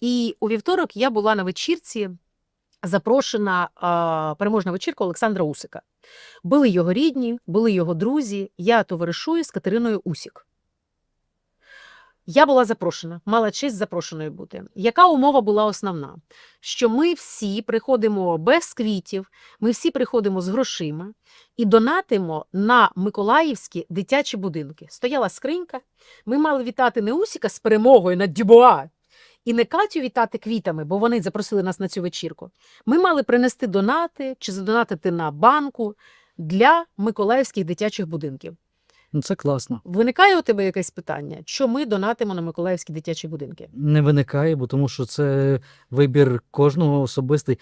І у вівторок я була на вечірці, запрошена а, переможна вечірка Олександра Усика. Були його рідні, були його друзі. Я товаришую з Катериною Усік. Я була запрошена, мала честь запрошеною бути. Яка умова була основна? Що ми всі приходимо без квітів, ми всі приходимо з грошима і донатимо на миколаївські дитячі будинки. Стояла скринька. Ми мали вітати не Усіка з перемогою над Дюбуа і не Катю вітати квітами, бо вони запросили нас на цю вечірку. Ми мали принести донати чи задонатити на банку для миколаївських дитячих будинків. Ну, це класно. Виникає у тебе якесь питання, що ми донатимо на миколаївські дитячі будинки? Не виникає, бо тому що це вибір кожного особистий.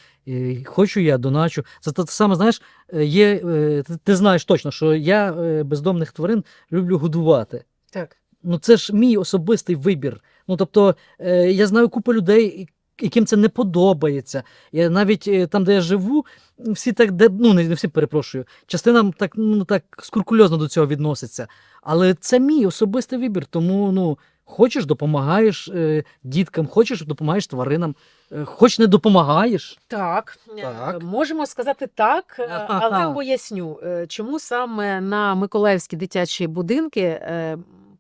Хочу я, доначу. Це те саме, знаєш, є, е, ти, ти знаєш точно, що я е, бездомних тварин люблю годувати. Так. Ну це ж мій особистий вибір. Ну тобто, е, я знаю купу людей, яким це не подобається. Я навіть е, там, де я живу, всі так, де, ну не не всі перепрошую. Частина так, ну так скрупульозно до цього відноситься. Але це мій особистий вибір. Тому ну. Хочеш, допомагаєш е, діткам, хочеш, допомагаєш тваринам, хоч не допомагаєш. Так, Так. Можемо сказати так, але поясню, чому саме на миколаївські дитячі будинки,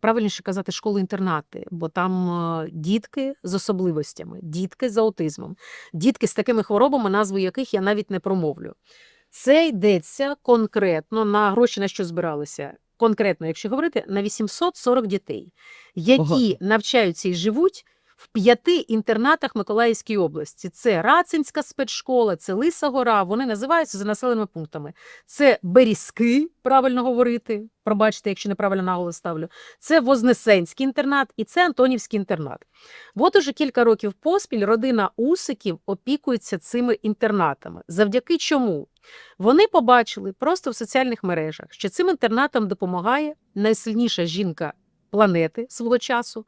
правильніше казати, школи-інтернати, бо там е, дітки з особливостями, дітки з аутизмом, дітки з такими хворобами, назву яких я навіть не промовлю. Це йдеться конкретно на гроші, на що збиралися. Конкретно, якщо говорити, на 840 дітей, які Ого. навчаються і живуть в п'яти інтернатах Миколаївської області. Це Рацинська спецшкола, це Лиса Гора. Вони називаються за населеними пунктами. Це Берізки, правильно говорити. Пробачте, якщо неправильно наголос ставлю. Це Вознесенський інтернат і це Антонівський інтернат. От уже кілька років поспіль родина Усиків опікується цими інтернатами. Завдяки чому? Вони побачили просто в соціальних мережах, що цим інтернатам допомагає найсильніша жінка планети свого часу.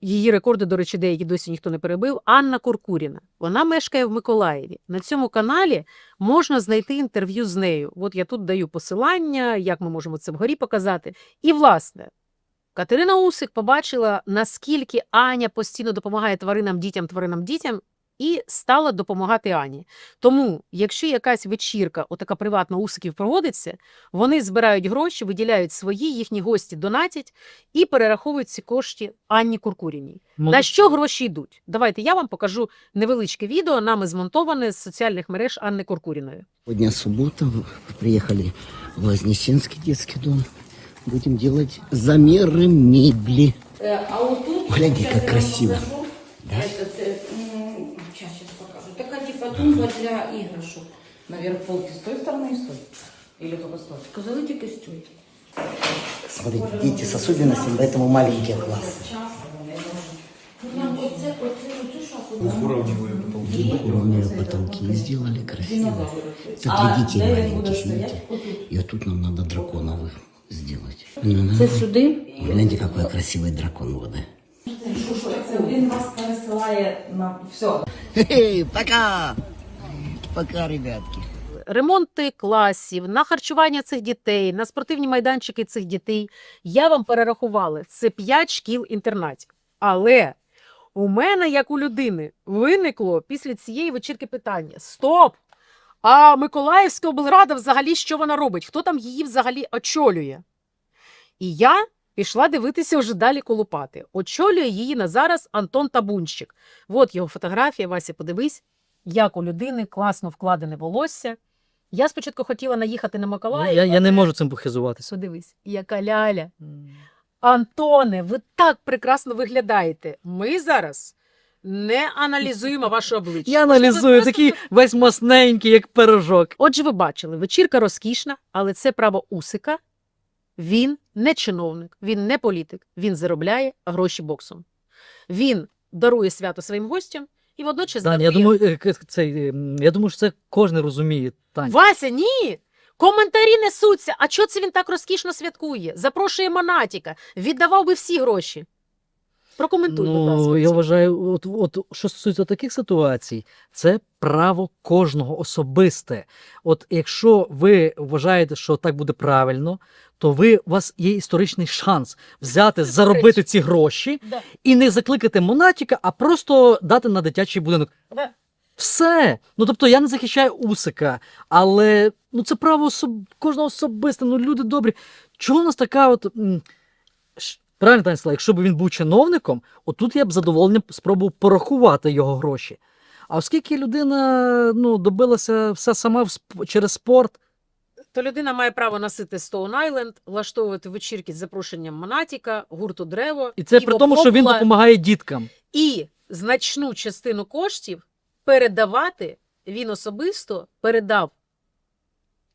Її рекорди, до речі, деякі досі ніхто не перебив. Анна Куркуріна. Вона мешкає в Миколаєві. На цьому каналі можна знайти інтерв'ю з нею. От я тут даю посилання, як ми можемо це вгорі показати. І, власне, Катерина Усик побачила, наскільки Аня постійно допомагає тваринам, дітям, тваринам, дітям, і стала допомагати Ані. Тому, якщо якась вечірка, отака приватна Усиків проводиться, вони збирають гроші, виділяють свої, їхні гості донатять і перераховують ці кошти Анні Куркуріній. На що гроші йдуть? Давайте я вам покажу невеличке відео, нами змонтоване з соціальних мереж Анни Куркуріної. Сегодня суббота, в- приехали в Вознесенский детский дом. Будем делать замеры мебели. Э, А вот тут... Гляньте, как красиво. тумба для игрушек. Наверх полки с той стороны и с той. Или только с той. Сказали тільки з цієї. Смотрите, дети с особенностями, поэтому маленькие классы. Ну, оце, оце, оцю шафу. Уровневые потолки сделали красиво. Это А для детей де він буде маленьких, стояти? видите? Отут. И тут нам надо драконовых сделать. Мгм. Це сюди. Гляньте, какой красивый дракон будет. Це він вас пересилає на все. Хе-хе, пока! Пока, ребятки. Ремонти класів, на харчування цих дітей, на спортивні майданчики цих дітей. Я вам перерахувала. Це 5 шкіл-інтернатів. Але у мене, як у людини, виникло після цієї вечірки питання: Стоп! А Миколаївська облрада взагалі що вона робить? Хто там її взагалі очолює? І я пішла дивитися вже далі колупати. Очолює її на зараз Антон Табунщик. От його фотографія, Вася, подивись, як у людини класно вкладене волосся. Я спочатку хотіла наїхати на Ну, Миколаїв. я, я не можу цим похизуватися. Подивись, яка ляля. Антоне, ви так прекрасно виглядаєте. Ми зараз не аналізуємо ваше обличчя. Я аналізую такий весь масненький, як пирожок. Отже, ви бачили, вечірка розкішна, але це право Усика. Він не чиновник, він не політик, він заробляє гроші боксом. Він дарує свято своїм гостям і водночас Таня, я думаю, е, цей, м, я думаю, що це кожен розуміє. Таня. Вася, ні! Коментарі несуться. А чого це він так розкішно святкує? Запрошує Монатіка, віддавав би всі гроші. Прокоментуй, будь ласка. Ну, я це. вважаю, от, от що стосується таких ситуацій, це право кожного особисте. От якщо ви вважаєте, що так буде правильно, то ви у вас є історичний шанс взяти, заробити ці гроші Да. і не закликати монатіка, а просто дати на дитячий будинок. Да. Все. Ну тобто я не захищаю Усика, але ну це право особ... кожного особисте. Ну люди добрі. Чого у нас така от. м, Правильно Таня сказала, якщо б він був чиновником, отут я б задоволенням спробував порахувати його гроші. А оскільки людина ну, добилася все сама в через спорт, То людина має право носити Stone Island, влаштовувати вечірки з запрошенням Монатіка, гурту Древо. і це при тому, що він допомагає діткам. І значну частину коштів передавати він особисто передав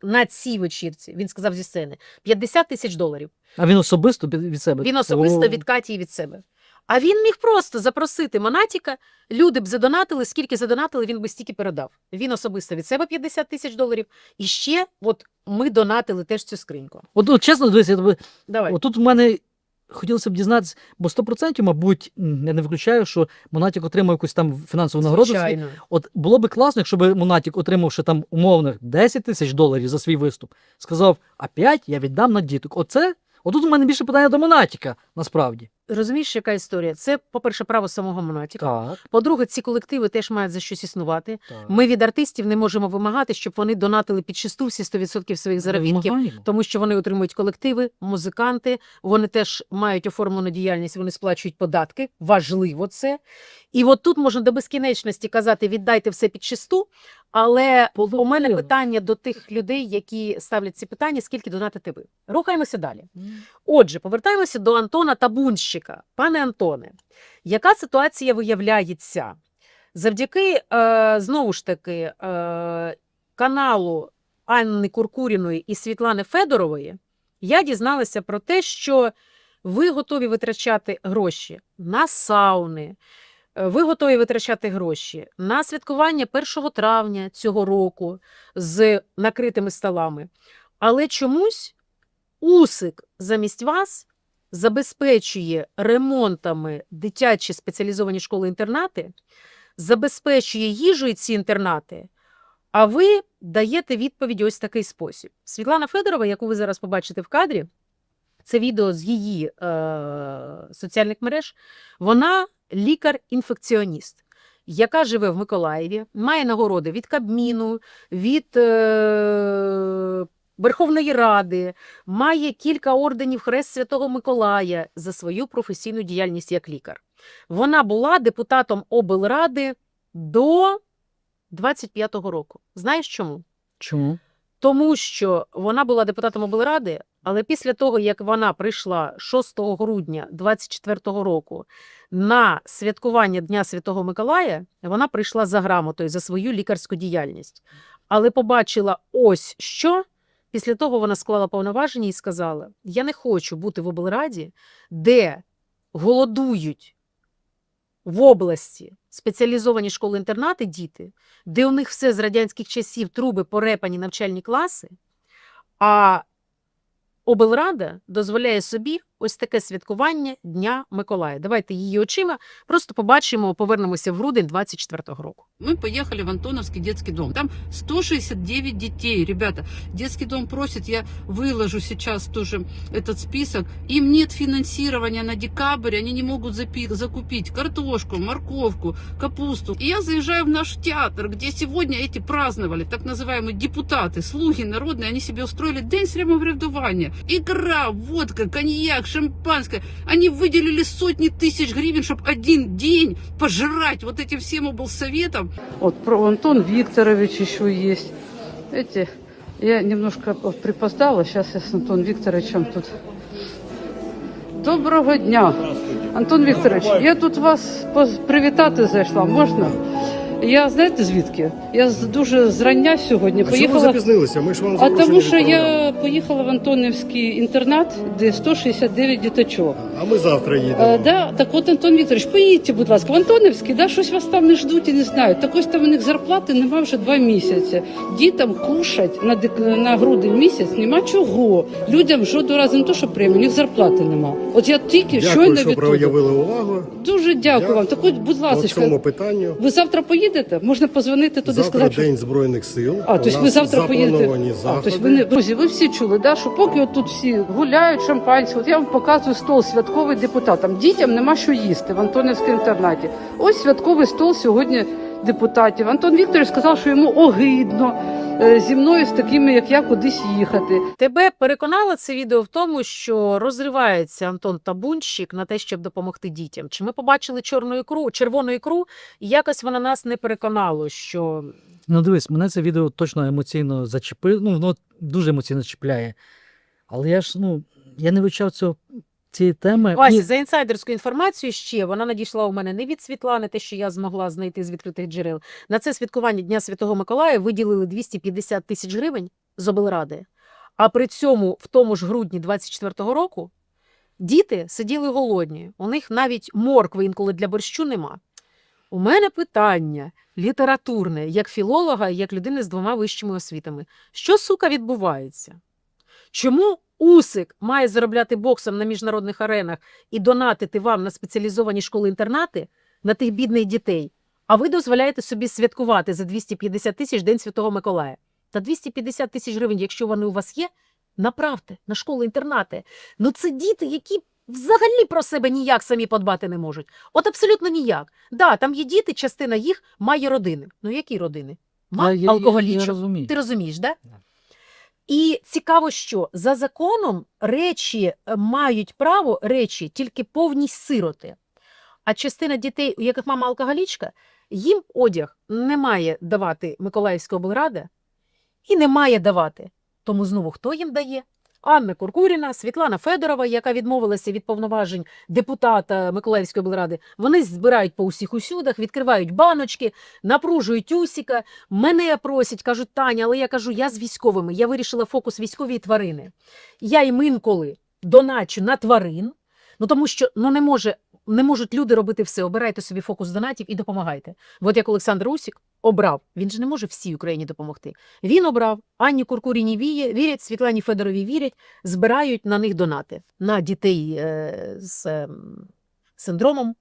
на цій вечірці. Він сказав зі сцени 50 тисяч доларів. А він особисто від себе. Він особисто від Каті і від себе. А він міг просто запросити Монатіка, люди б задонатили, скільки задонатили, він би стільки передав. Він особисто від себе 50 тисяч доларів. І ще от ми донатили теж цю скриньку. От, от чесно, дивись, я тобі Давай. Отут в мене хотілося б дізнатися, бо 100%, мабуть, я не виключаю, що Монатік отримав якусь там фінансову нагороду. Звичайно. От було би класно, якщо б Монатік, отримавши там умовних 10 тисяч доларів за свій виступ, сказав, а 5 я віддам на діток. Оце, отут у мене більше питання до Монатіка, насправді. Розумієш, яка історія? Це, по-перше, право самого Монатіка. Так, По-друге, ці колективи теж мають за щось існувати. так. Ми від артистів не можемо вимагати, щоб вони донатили під чисту всі 100% своїх заробітків. Тому що вони отримують колективи, музиканти, вони теж мають оформлену діяльність, вони сплачують податки. Важливо це. І от тут можна до безкінечності казати: віддайте все під чисту. Але у мене питання до тих людей, які ставлять ці питання: скільки донатите ви? Рухаємося далі. Отже, повертаємося до Антона Табунщика. Пане Антоне, яка ситуація виявляється? Завдяки, е, знову ж таки, е, каналу Анни Куркуріної і Світлани Федорової, я дізналася про те, що ви готові витрачати гроші на сауни, е, ви готові витрачати гроші на святкування 1 травня цього року з накритими столами. Але чомусь Усик замість вас забезпечує ремонтами дитячі спеціалізовані школи-інтернати, забезпечує їжею ці інтернати, а ви даєте відповідь ось такий спосіб. Світлана Федорова, яку ви зараз побачите в кадрі, це відео з її е- соціальних мереж, вона лікар-інфекціоніст. Яка живе в Миколаєві, має нагороди від Кабміну, від е- Верховної Ради, має кілька орденів Хрест Святого Миколая за свою професійну діяльність як лікар. Вона була депутатом облради до 25-го року. Знаєш чому? Чому? Тому що вона була депутатом облради, але після того, як вона прийшла 6 грудня 24-го року на святкування Дня Святого Миколая, вона прийшла за грамотою за свою лікарську діяльність. Але побачила ось що. Після того вона склала повноваження і сказала: Я не хочу бути в облраді, де голодують в області спеціалізовані школи-інтернати діти, де у них все з радянських часів труби порепані навчальні класи, а облрада дозволяє собі ось таке святкування Дня Миколая. Давайте її очима просто побачимо, повернемося в грудень 24-го року. Мы поехали в Антоновский детский дом. Там 169 детей. Ребята, детский дом просит, я выложу сейчас тоже этот список. Им нет финансирования на декабрь, они не могут запи- закупить картошку, морковку, капусту. И я заезжаю в наш театр, где сегодня эти праздновали, так называемые депутаты, слуги народные, они себе устроили день самоврядування. Икра, водка, коньяк, шампанское. Они выделили сотни тысяч гривен, чтобы один день пожрать вот этим всем облсоветом. Вот про Антон Викторович еще есть. Эти, я немножко вот припоздала, сейчас я с Антоном Викторовичем тут. Доброго дня. Антон Вікторович, я тут вас поз- привітати зайшла, можна? Я знаєте звідки? Я з- дуже зрання сьогодні А чому ви поїхала. запізнилися? Ми ж вам А запрошення тому що відправляли. я поїхала в Антонівський інтернат, де 169 діточок. А ми завтра їдемо. Е, да, так от Антон Вікторович, поїдьте, будь ласка, в Антонівський, да, щось вас там не ждуть і не знають. Так ось там у них зарплати нема вже два місяці. Дітям кушать на, дек- на грудень місяць нема чого. Людям жодного разу не то, що премію, у них зарплати нема. От я тільки Дякую, щойно що відтуда. проявили увагу Дуже дякую вам. Так от, будь по ласка, цьому питанню. ви завтра поїдете? Можна позвонити туди Завтра сказати, День Збройних сил. а, то, тобто ви завтра поїдете. А, тобто ви не друзі, ви всі чули, да, що поки от тут всі гуляють шампанське, от я вам показую стол святковий депутатам. Дітям нема що їсти в Антонівському інтернаті. Ось святковий стол сьогодні депутатів. Антон Вікторович сказав, що йому огидно е, зі мною з такими, як я, кудись їхати. Тебе переконало це відео в тому, що розривається Антон Табунщик на те, щоб допомогти дітям. Чи ми побачили чорну ікру, червону ікру, і якось вона нас не переконало, що Ну дивись, мене це відео точно емоційно зачепило. Ну, воно дуже емоційно чіпляє. Але я ж, ну, я не вивчав цього, цієї теми. Вася, Ні, за інсайдерською інформацією ще вона надійшла у мене не від Світлани, те, що я змогла знайти з відкритих джерел. На це святкування Дня Святого Миколая виділили 250 тисяч гривень з облради. А при цьому, в тому ж грудні 24-го року, діти сиділи голодні. У них навіть моркви інколи для борщу нема. У мене питання літературне, як філолога, як людини з двома вищими освітами. Що, сука, відбувається? Чому Усик має заробляти боксом на міжнародних аренах і донатити вам на спеціалізовані школи-інтернати на тих бідних дітей, а ви дозволяєте собі святкувати за 250 тисяч День Святого Миколая? Та 250 тисяч гривень, якщо вони у вас є, направте на школи-інтернати. Ну це діти, які взагалі про себе ніяк самі подбати не можуть. От абсолютно ніяк. Да, там є діти, частина їх має родини. Ну які родини? Ма я- я-. Я розумію. Ти розумієш, да? І цікаво, що за законом речі е, мають право речі тільки повні сироти. А частина дітей, у яких мама алкоголічка, їм одяг не має давати Миколаївська облрада і не має давати. Тому знову хто їм дає? Анна Куркуріна, Світлана Федорова, яка відмовилася від повноважень депутата Миколаївської облради. Вони збирають по усіх усюдах, відкривають баночки, напружують усіка. Мене просять, кажуть, Таня, але я кажу, я з військовими. Я вирішила фокус військові і тварини. Я їм інколи доначу на тварин, ну тому що ну, не, може, не можуть люди робити все. Обирайте собі фокус донатів і допомагайте. От як Олександр Усік обрав, він же не може всій Україні допомогти. Він обрав, Анні Куркуріні вірять, Світлані Федорові вірять, збирають на них донати на дітей е, з ем, синдромом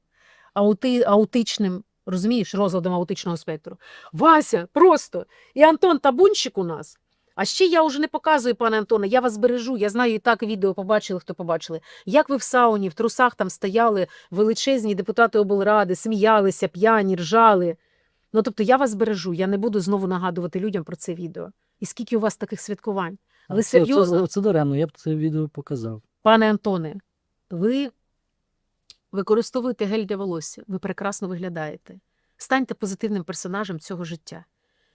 аути, аутичним, розумієш, розладом аутичного спектру. Вася, просто. І Антон Табунщик у нас. А ще я вже не показую, пане Антоне, я вас бережу. Я знаю, і так відео побачили, хто побачили. Як ви в сауні, в трусах там стояли величезні депутати облради, сміялися, п'яні, ржали. Ну, тобто я вас бережу, я не буду знову нагадувати людям про це відео. І скільки у вас таких святкувань? Але це, серйозно, це, це даремно, я б це відео показав. пане Антоне, ви використовуєте гель для волосся, ви прекрасно виглядаєте. Станьте позитивним персонажем цього життя.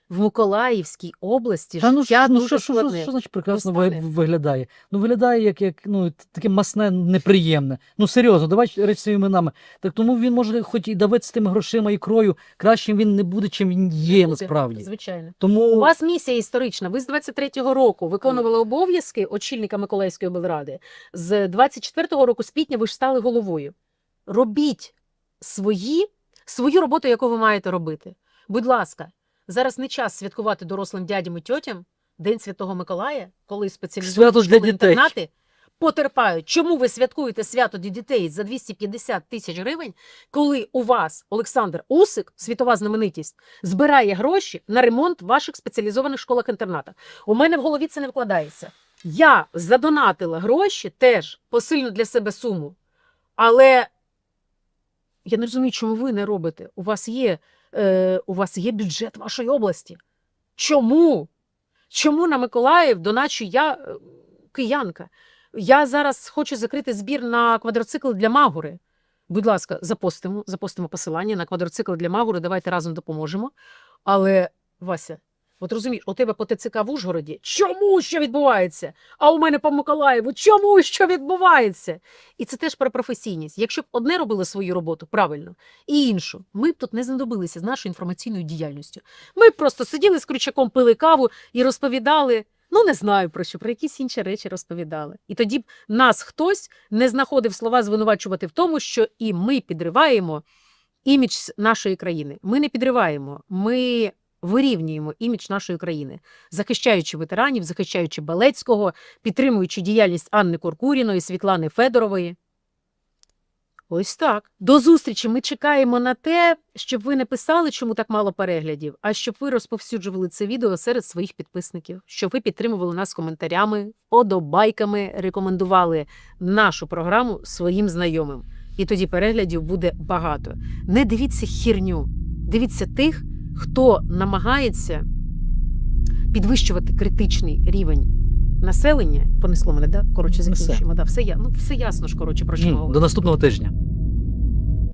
В Миколаївській області Та ну, життя ну дуже що, що, що, що значить прекрасно ви- виглядає? Ну виглядає як, як ну, таке масне, неприємне. Ну серйозно, давай речі своїми іменами. Так тому він може хоч і давити з тими грошима і крою, кращим він не буде, чим він є Буде, насправді. Звичайно. Тому У вас місія історична. Ви з 23-го року виконували обов'язки очільника Миколаївської облради. З 24-го року, з квітня, ви ж стали головою. Робіть свої, свою роботу, яку ви маєте робити. Будь ласка, зараз не час святкувати дорослим дядям і тьотям День Святого Миколая, коли спеціалізовані школи, інтернати потерпають. Чому ви святкуєте свято для дітей за 250 тисяч гривень, коли у вас Олександр Усик, світова знаменитість, збирає гроші на ремонт ваших спеціалізованих школах-інтернатах? У мене в голові це не вкладається. Я задонатила гроші теж посильно для себе суму. Але я не розумію, чому ви не робите. У вас є, е, у вас є бюджет вашої області. Чому? Чому на Миколаїв доначу я е, киянка? Я зараз хочу закрити збір на квадроцикл для Магури. Будь ласка, запостимо, запостимо посилання на квадроцикл для Магури. Давайте разом допоможемо. Але, Вася, От розумієш, у тебе по ТЦК в Ужгороді. Чому що відбувається? А у мене по Миколаєву, чому що відбувається? І це теж про професійність. Якщо б одне робили свою роботу правильно, і іншу, ми б тут не знадобилися з нашою інформаційною діяльністю. Ми б просто сиділи з крючаком, пили каву і розповідали. Ну, не знаю про що, про якісь інші речі розповідали. І тоді б нас хтось не знаходив слова звинувачувати в тому, що і ми підриваємо імідж нашої країни. Ми не підриваємо, ми вирівнюємо імідж нашої країни, захищаючи ветеранів, захищаючи Балецького, підтримуючи діяльність Анни Куркуріної, Світлани Федорової. Ось так. До зустрічі. Ми чекаємо на те, щоб ви не писали, чому так мало переглядів, а щоб ви розповсюджували це відео серед своїх підписників, щоб ви підтримували нас коментарями, подобайками, рекомендували нашу програму своїм знайомим. І тоді переглядів буде багато. Не дивіться хірню, дивіться тих, хто намагається підвищувати критичний рівень населення. Понесло мене, да? Коротше, Несе. закінчуємо. Да, все, я, ну, все ясно ж, коротше, про що. До наступного тижня.